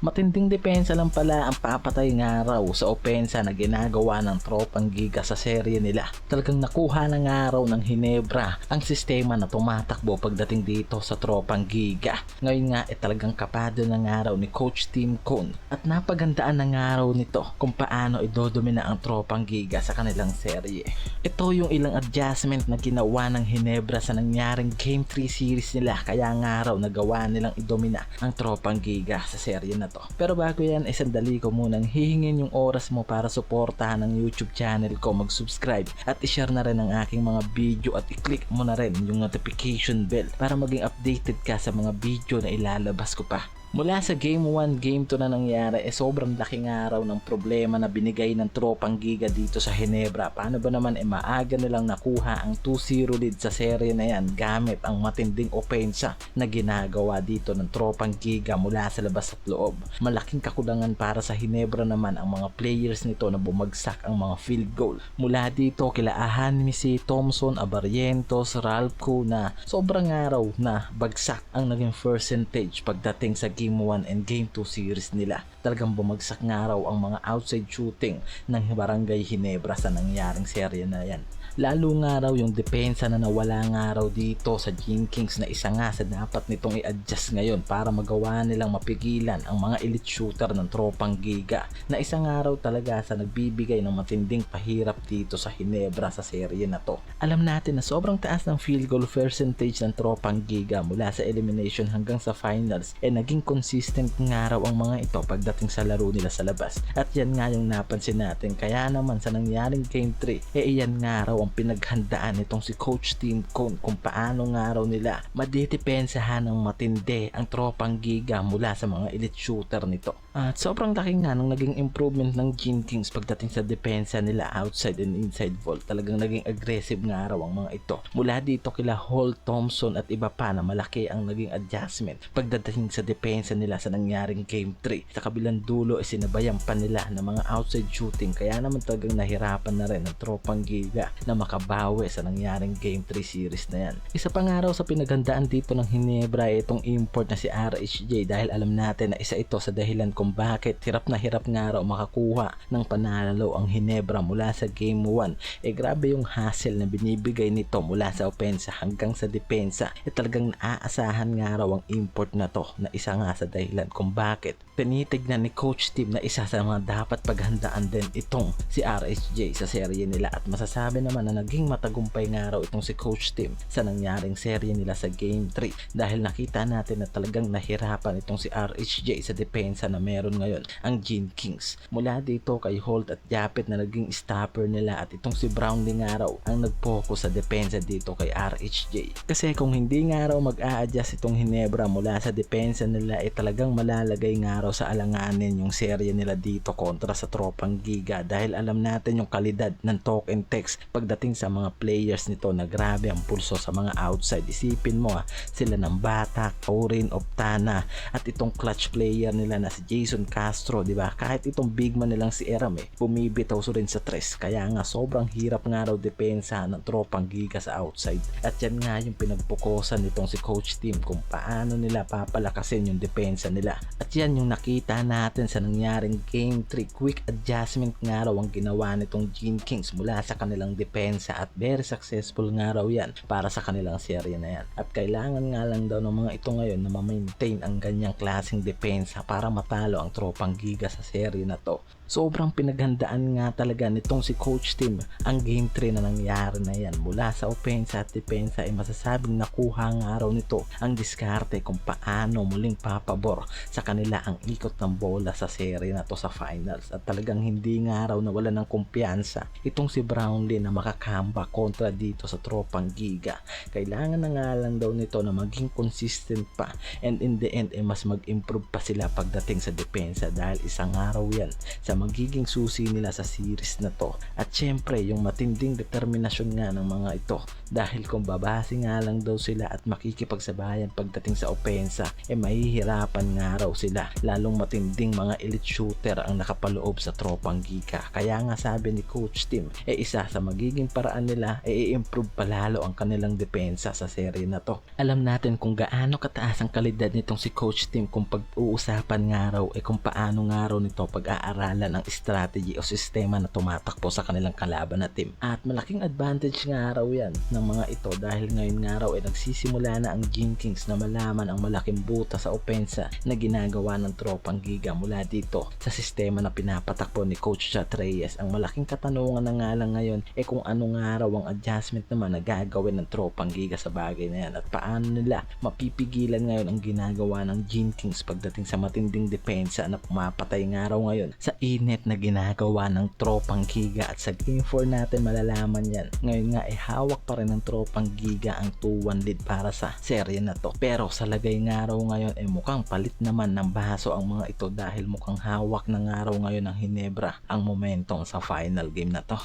Matinding depensa lang pala ang papatay nga raw sa opensa na ginagawa ng tropang giga sa serye nila. Talagang nakuha na nga raw ng Hinebra ang sistema na tumatakbo pagdating dito sa tropang giga. Ngayon nga eh talagang kapado na nga raw ni Coach Tim Cone at napagandaan na nga raw nito kung paano idodomina ang tropang giga sa kanilang serye. Ito yung ilang adjustment na ginawa ng Hinebra sa nangyaring Game 3 series nila kaya nga raw nagawa nilang idomina ang tropang giga sa serye na to. Pero bago yan, ay sandali ko munang hihingin yung oras mo para suportahan ang YouTube channel ko, mag-subscribe at i-share na rin ang aking mga video at i-click mo na rin yung notification bell para maging updated ka sa mga video na ilalabas ko pa. Mula sa Game 1, Game 2 na nangyari, eh sobrang laking araw ng problema na binigay ng tropang giga dito sa Hinebra. Paano ba naman eh maaga nilang nakuha ang 2-0 lead sa serye na yan gamit ang matinding opensa na ginagawa dito ng tropang giga mula sa labas at loob. Malaking kakulangan para sa Hinebra naman ang mga players nito na bumagsak ang mga field goal. Mula dito kila Ahan Misi, Thompson, Abarientos, Ralph na sobrang araw na bagsak ang naging percentage pagdating sa Game 1 and Game 2 series nila. Talagang bumagsak nga raw ang mga outside shooting ng Barangay Hinebra sa nangyaring serye na yan. Lalo nga raw yung depensa na nawala nga raw dito sa Gene Kings na isa nga sa dapat nitong i-adjust ngayon para magawa nilang mapigilan ang mga elite shooter ng tropang giga na isa nga raw talaga sa nagbibigay ng matinding pahirap dito sa Hinebra sa serye na to. Alam natin na sobrang taas ng field goal percentage ng tropang giga mula sa elimination hanggang sa finals eh naging consistent nga raw ang mga ito pagdating sa laro nila sa labas. At yan nga yung napansin natin kaya naman sa nangyaring game 3 eh iyan nga raw ang pinaghandaan nitong si Coach Tim Cone kung paano nga raw nila madidepensahan ng matindi ang tropang giga mula sa mga elite shooter nito. At sobrang laki nga ng naging improvement ng Gene Kings pagdating sa depensa nila outside and inside vault. Talagang naging aggressive nga raw ang mga ito. Mula dito kila Hall, Thompson at iba pa na malaki ang naging adjustment pagdating sa depensa nila sa nangyaring game 3. Sa kabilang dulo ay sinabayan pa nila ng mga outside shooting kaya naman talagang nahirapan na rin ang tropang giga na makabawi sa nangyaring game 3 series na yan. Isa pa nga raw sa pinaghandaan dito ng Hinebra ay itong import na si RHJ dahil alam natin na isa ito sa dahilan kung bakit hirap na hirap nga raw makakuha ng panalo ang Hinebra mula sa game 1. Eh grabe yung hassle na binibigay nito mula sa opensa hanggang sa depensa. Eh talagang naaasahan nga raw ang import na to na isa nga sa dahilan kung bakit tinitignan ni Coach Tim na isa sa mga dapat paghandaan din itong si RSJ sa serye nila at masasabi naman na naging matagumpay nga raw itong si Coach Tim sa nangyaring serye nila sa Game 3 dahil nakita natin na talagang nahirapan itong si RHJ sa depensa na meron ngayon ang Gene Kings. Mula dito kay Holt at Japet na naging stopper nila at itong si Brownlee nga raw ang nag-focus sa depensa dito kay RHJ. Kasi kung hindi nga raw mag-a-adjust itong Hinebra mula sa depensa nila ay talagang malalagay nga raw sa alanganin yung serye nila dito kontra sa tropang giga dahil alam natin yung kalidad ng talk and text pagdating sa mga players nito na grabe ang pulso sa mga outside. Isipin mo ah, sila ng Bata, Corin, Optana at itong clutch player nila na si Jason Castro di ba? Kahit itong big man nilang si Eram eh bumibitaw so rin sa tres. Kaya nga sobrang hirap nga raw depensa ng tropang giga sa outside. At yan nga yung pinagpukusan nitong si coach team kung paano nila papalakasin yung depensa nila. At yan yung nakita natin sa nangyaring game 3 quick adjustment nga raw ang ginawa nitong Gene Kings mula sa kanilang depensa at very successful nga raw yan para sa kanilang serye na yan. At kailangan nga lang daw ng mga ito ngayon na ma-maintain ang ganyang klaseng depensa para matalo ang tropang giga sa serye na to sobrang pinaghandaan nga talaga nitong si Coach Tim. Ang game 3 na nangyari na yan. Mula sa opensa at depensa ay masasabing nakuha nga raw nito ang diskarte kung paano muling papabor sa kanila ang ikot ng bola sa serye na to sa finals. At talagang hindi nga raw nawala ng kumpiyansa itong si Brownlee na makakamba kontra dito sa tropang giga. Kailangan na nga lang daw nito na maging consistent pa. And in the end ay mas mag-improve pa sila pagdating sa depensa dahil isang araw yan sa magiging susi nila sa series na to. At syempre, yung matinding determinasyon nga ng mga ito dahil kung babase nga lang daw sila at makikipagsabayan pagdating sa opensa, eh mahihirapan nga raw sila. Lalong matinding mga elite shooter ang nakapaloob sa tropang Giga. Kaya nga sabi ni Coach Tim, eh isa sa magiging paraan nila, eh i-improve palalo ang kanilang depensa sa serye na to. Alam natin kung gaano kataas ang kalidad nitong si Coach Tim kung pag-uusapan nga raw, eh kung paano nga raw nito pag-aaralan ang strategy o sistema na tumatakbo sa kanilang kalaban na team. At malaking advantage nga raw yan ng mga ito dahil ngayon nga raw ay nagsisimula na ang Gene Kings na malaman ang malaking buta sa opensa na ginagawa ng tropang giga mula dito sa sistema na pinapatakbo ni Coach Chat Reyes. Ang malaking katanungan na nga lang ngayon ay kung ano nga raw ang adjustment naman na gagawin ng tropang giga sa bagay na yan at paano nila mapipigilan ngayon ang ginagawa ng Gene Kings pagdating sa matinding depensa na pumapatay nga raw ngayon sa init na ginagawa ng tropang giga at sa game 4 natin malalaman yan. Ngayon nga ay hawak pa rin ng tropang giga ang 2-1 lead para sa serye na to. Pero sa lagay nga raw ngayon ay mukhang palit naman ng baso ang mga ito dahil mukhang hawak na nga raw ngayon ng Hinebra ang momentum sa final game na to.